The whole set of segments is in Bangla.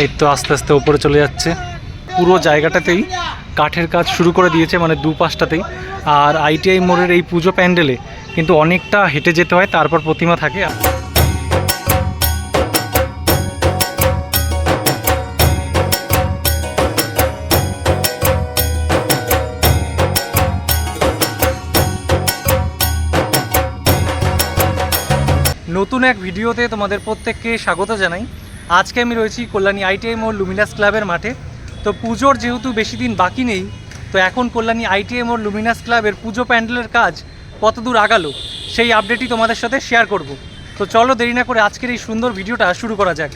এই তো আস্তে আস্তে ওপরে চলে যাচ্ছে। পুরো জায়গাটাতেই কাঠের কাজ শুরু করে দিয়েছে মানে দু পাশটাতেই। আর আইটিআই মোড়ের এই পুজো প্যান্ডেলে কিন্তু অনেকটা হেঁটে যেতে হয়, তারপর প্রতিমা থাকে। নতুন এক ভিডিওতে তোমাদের প্রত্যেককে স্বাগত জানাই। আজকে আমি রয়েছি কল্যাণী আইটিএম ও লুমিনাস ক্লাবের মাঠে। তো পুজোর যেহেতু বেশি দিন বাকি নেই, তো এখন কল্যাণী আইটিএম ও লুমিনাস ক্লাবের পুজো প্যান্ডেলের কাজ কতদূর আগালো, সেই আপডেটই তোমাদের সাথে শেয়ার করব। তো চলো দেরি না করে আজকের এই সুন্দর ভিডিওটা শুরু করা যাক।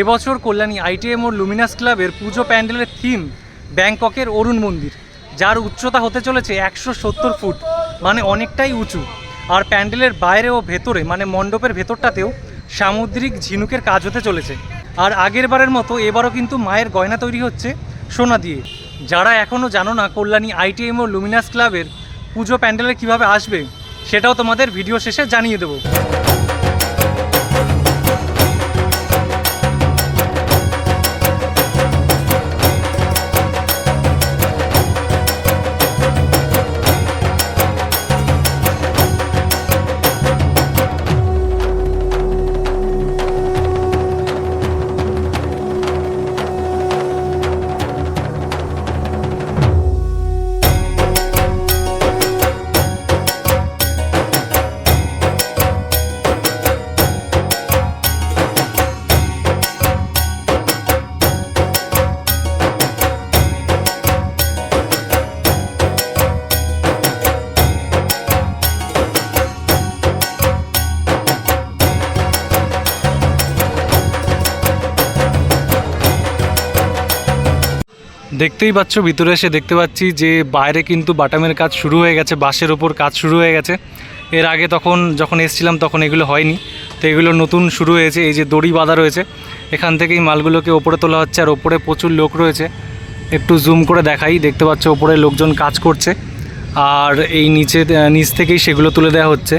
এবছর কল্যাণী আইটিএম ও লুমিনাস ক্লাবের পুজো প্যান্ডেলের থিম ব্যাংককের অরুণ মন্দির, যার উচ্চতা হতে চলেছে একশো সত্তর ফুট মানে অনেকটাই উঁচু। আর প্যান্ডেলের বাইরে ও ভেতরে মানে মণ্ডপের ভেতরটাতেও সামুদ্রিক ঝিনুকের কাজ হতে চলেছে। আর আগের বারের মতো এবারও কিন্তু মায়ের গয়না তৈরি হচ্ছে সোনা দিয়ে। যারা এখনও জানো না কল্যাণী আইটিএম ও লুমিনাস ক্লাবের পুজো প্যান্ডেলে কীভাবে আসবে, সেটাও তোমাদের ভিডিও শেষে জানিয়ে দেবো। দেখতেই পাচ্ছ, ভিতরে এসে দেখতে পাচ্ছি যে বাইরে কিন্তু বাটামের কাজ শুরু হয়ে গেছে, বাঁশের ওপর কাজ শুরু হয়ে গেছে। এর আগে তখন, যখন এসছিলাম তখন এগুলো হয়নি। তো এগুলো নতুন শুরু হয়েছে, এই যে দড়ি বাঁধা রয়েছে। এখান থেকেই মালগুলোকে ওপরে তোলা হচ্ছে আর ওপরে প্রচুর লোক রয়েছে। একটু জুম করে দেখাই, দেখতে পাচ্ছ ওপরে লোকজন কাজ করছে। আর এই নিচে, নিচ থেকেই সেগুলো তুলে দেওয়া হচ্ছে।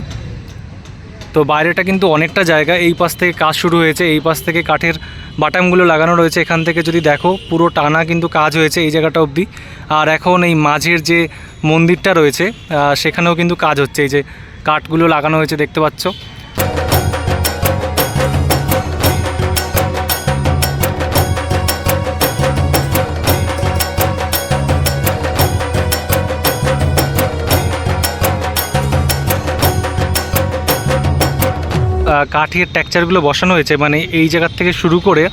তো বাইরেটা কিন্তু অনেকটা জায়গা, এই পাশ থেকে কাজ শুরু হয়েছে, এই পাশ থেকে কাঠের বাটামগুলো লাগানো রয়েছে এখান থেকে যদি দেখো, পুরো টানা কিন্তু কাজ হয়েছে এই জায়গাটা অবধি। আর এখন এই মাঝের যে মন্দিরটা রয়েছে সেখানেও কিন্তু কাজ হচ্ছে। এই যে কাঠগুলো লাগানো হয়েছে, দেখতে পাচ্ছ। কাঠের টেক্সচারগুলো বসানো হয়েছে মানে এই জায়গার থেকে শুরু করে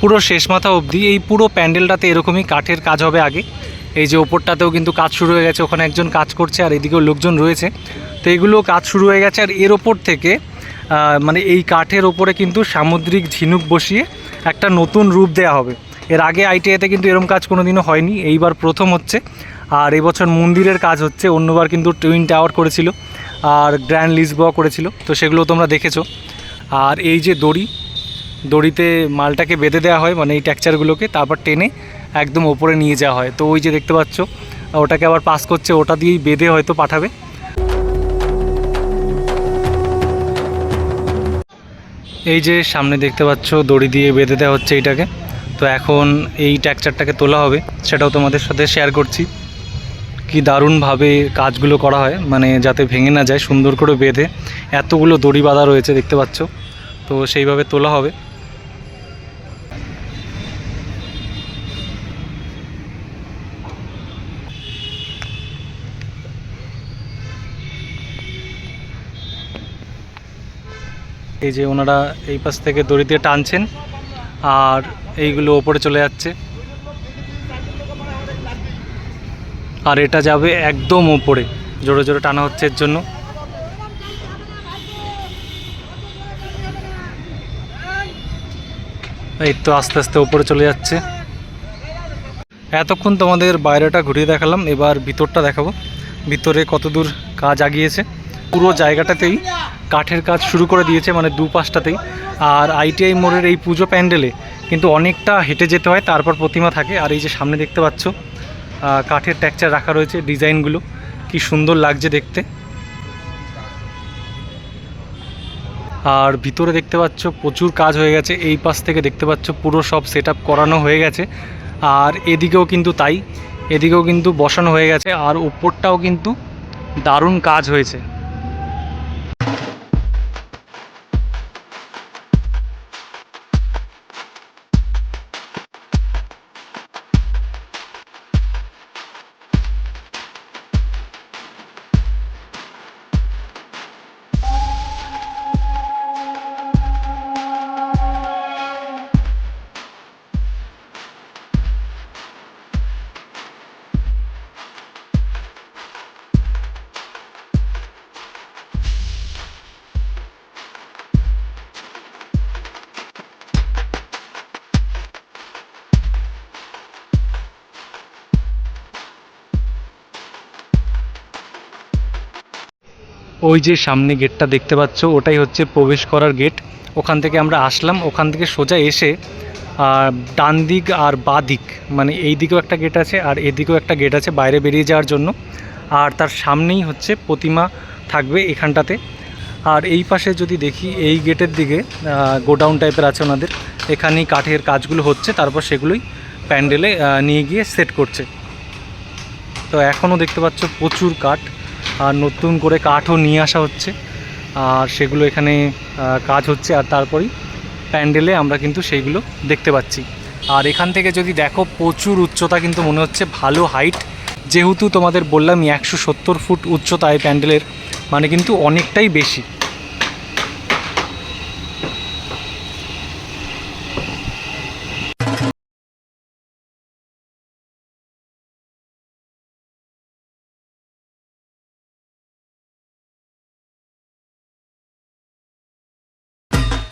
পুরো শেষ মাথা অবধি এই পুরো প্যান্ডেলটাতে এরকমই কাঠের কাজ হবে আগে। এই যে ওপরটাতেও কিন্তু কাজ শুরু হয়ে গেছে, ওখানে একজন কাজ করছে আর এদিকেও লোকজন রয়েছে। তো এগুলো কাজ শুরু হয়ে গেছে আর এর ওপর থেকে মানে এই কাঠের ওপরে কিন্তু সামুদ্রিক ঝিনুক বসিয়ে একটা নতুন রূপ দেওয়া হবে। এর আগে আইটিআইতে কিন্তু এরম কাজ কোনোদিনও হয়নি, এইবার প্রথম হচ্ছে। আর এবছর মন্দিরের কাজ হচ্ছে, অন্যবার কিন্তু টুইন টাওয়ার করেছিল আর গ্র্যান্ড লিসবা করেছিল, তো সেগুলো তোমরা দেখেছ। আর এই যে দড়ি, দড়িতে মালটাকে বেঁধে দেওয়া হয় মানে এই ট্যাকচারগুলোকে, তারপর টেনে একদম ওপরে নিয়ে যাওয়া হয়। তো ওই যে দেখতে পাচ্ছ, ওটাকে আবার পাস করছে, ওটা দিয়েই বেঁধে হয়তো পাঠাবে। এই যে সামনে দেখতে পাচ্ছ, দড়ি দিয়ে বেঁধে দেওয়া হচ্ছে এইটাকে। তো এখন এই ট্যাকচারটাকে তোলা হবে, সেটাও তোমাদের সাথে শেয়ার করছি। কি দারুণভাবে কাজগুলো করা হয় মানে যাতে ভেঙে না যায়, সুন্দর করে বেঁধে। এতগুলো দড়ি বাঁধা রয়েছে, দেখতে পাচ্ছ। তো সেইভাবে তোলা হবে। এই যে ওনারা এই পাশ থেকে দড়ি দিয়ে টানছেন, আর এইগুলো ওপরে চলে যাচ্ছে। আর এটা যাবে একদম ওপরে জোরে জোরে টানা হচ্ছে এর জন্য। এই তো আস্তে আস্তে ওপরে চলে যাচ্ছে। এতক্ষণ তোমাদের বাইরেটা ঘুরিয়ে দেখালাম, এবার ভিতরটা দেখাবো। ভিতরে কতদূর কাজ আগিয়েছে। পুরো জায়গাটাতেই কাঠের কাজ শুরু করে দিয়েছে মানে দু পাশটাতেই। আর আইটিআই মোড়ের এই পুজো প্যান্ডেলে কিন্তু অনেকটা হেঁটে যেতে হয়, তারপর প্রতিমা থাকে। আর এই যে সামনে দেখতে পাচ্ছ কাঠের টেক্সচার রাখা রয়েছে ডিজাইনগুলো। কি সুন্দর লাগছে দেখতে। আর ভিতরে দেখতে পাচ্ছ, প্রচুর কাজ হয়ে গেছে। এই পাশ থেকে দেখতে পাচ্ছ, পুরো সব সেট করানো হয়ে গেছে। আর এদিকেও কিন্তু তাই। এদিকেও কিন্তু বসানো হয়ে গেছে। আর ওপরটাও কিন্তু দারুণ কাজ হয়েছে। ওই যে সামনে গেটটা দেখতে পাচ্ছ, ওটাই হচ্ছে প্রবেশ করার গেট। ওখান থেকে আমরা আসলাম, ওখান থেকে সোজা এসে ডান দিক আর বা দিক মানে এই দিকেও একটা গেট আছে আর এদিকেও একটা গেট আছে বাইরে বেরিয়ে যাওয়ার জন্য। আর তার সামনেই হচ্ছে প্রতিমা থাকবে এখানটাতে। আর এই পাশে যদি দেখি, এই গেটের দিকে গোডাউন টাইপের আছে ওনাদের। এখানেই কাঠের কাজগুলো হচ্ছে, তারপর সেগুলোই প্যান্ডেলে নিয়ে গিয়ে সেট করছে। তো এখনও দেখতে পাচ্ছ প্রচুর কাঠ। আর নতুন করে কাঠও নিয়ে আসা হচ্ছে। আর সেগুলো এখানে কাজ হচ্ছে আর তারপরেই প্যান্ডেলে আমরা কিন্তু সেইগুলো দেখতে পাচ্ছি। আর এখান থেকে যদি দেখো, প্রচুর উচ্চতা কিন্তু মনে হচ্ছে, ভালো হাইট যেহেতু তোমাদের বললাম একশো সত্তর ফুট উচ্চতা এই প্যান্ডেলের মানে কিন্তু অনেকটাই বেশি।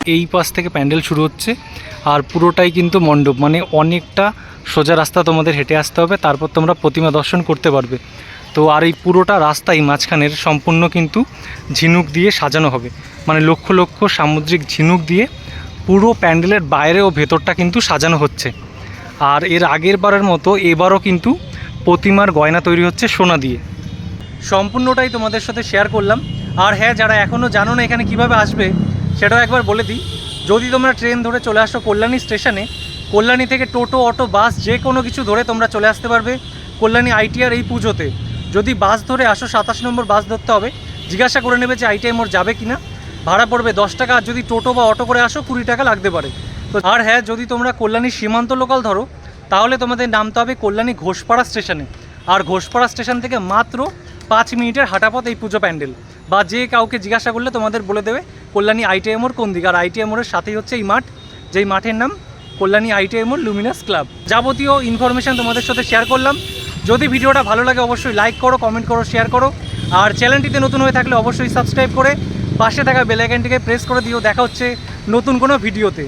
এই পাশ থেকে প্যান্ডেল শুরু হচ্ছে। আর পুরোটাই কিন্তু মণ্ডপ মানে অনেকটা সোজা রাস্তা তোমাদের হেঁটে আসতে হবে, তারপর তোমরা প্রতিমা দর্শন করতে পারবে। তো আর এই পুরোটা রাস্তাই মাঝখানের সম্পূর্ণ কিন্তু ঝিনুক দিয়ে সাজানো হবে। মানে লক্ষ লক্ষ সামুদ্রিক ঝিনুক দিয়ে পুরো প্যান্ডেলের বাইরে ও ভেতরটা কিন্তু সাজানো হচ্ছে। আর এর আগের বারের মতো এবারও কিন্তু প্রতিমার গয়না তৈরি হচ্ছে সোনা দিয়ে। সম্পূর্ণটাই তোমাদের সাথে শেয়ার করলাম। আর হ্যাঁ যারা এখনও জানো না এখানে কীভাবে আসবে সেটাও একবার বলে দিই। যদি তোমরা ট্রেন ধরে চলে আসো কল্যাণী স্টেশনে, কল্যাণী থেকে টোটো, অটো, বাস যে কোনো কিছু ধরে তোমরা চলে আসতে পারবে কল্যাণী আইটিআর এই পুজোতে। যদি বাস ধরে আসো সাতাশ নম্বর বাস ধরতে হবে, জিজ্ঞাসা করে নেবে যে আইটিআই মোড় যাবে কি না ভাড়া পড়বে দশ টাকা, আর যদি টোটো বা অটো করে আসো কুড়ি টাকা লাগতে পারে। তো আর হ্যাঁ যদি তোমরা কল্যাণী সীমান্ত লোকাল ধরো, তাহলে তোমাদের নামতে হবে কল্যাণী ঘোষপাড়া স্টেশনে। আর ঘোষপাড়া স্টেশন থেকে মাত্র পাঁচ মিনিটের হাঁটাপথ এই পুজো প্যান্ডেল। বা যে কাউকে জিজ্ঞাসা করলে তোমাদের বলে দেবে কল্যাণী আইটিআই মোড় কোন দিকে? আর আইটিআই মোড়ের সাথেই হচ্ছে এই মাঠ, যেই মাঠের নাম কল্যাণী আইটিআই মোড় লুমিনাস ক্লাব যাবতীয় ইনফরমেশান তোমাদের সাথে শেয়ার করলাম। যদি ভিডিওটা ভালো লাগে অবশ্যই লাইক করো কমেন্ট করো শেয়ার করো। আর চ্যানেলটিতে নতুন হয়ে থাকলে অবশ্যই সাবস্ক্রাইব করে পাশে থাকা বেলাইকানটিকে প্রেস করে দিও। দেখা হচ্ছে নতুন কোনো ভিডিওতে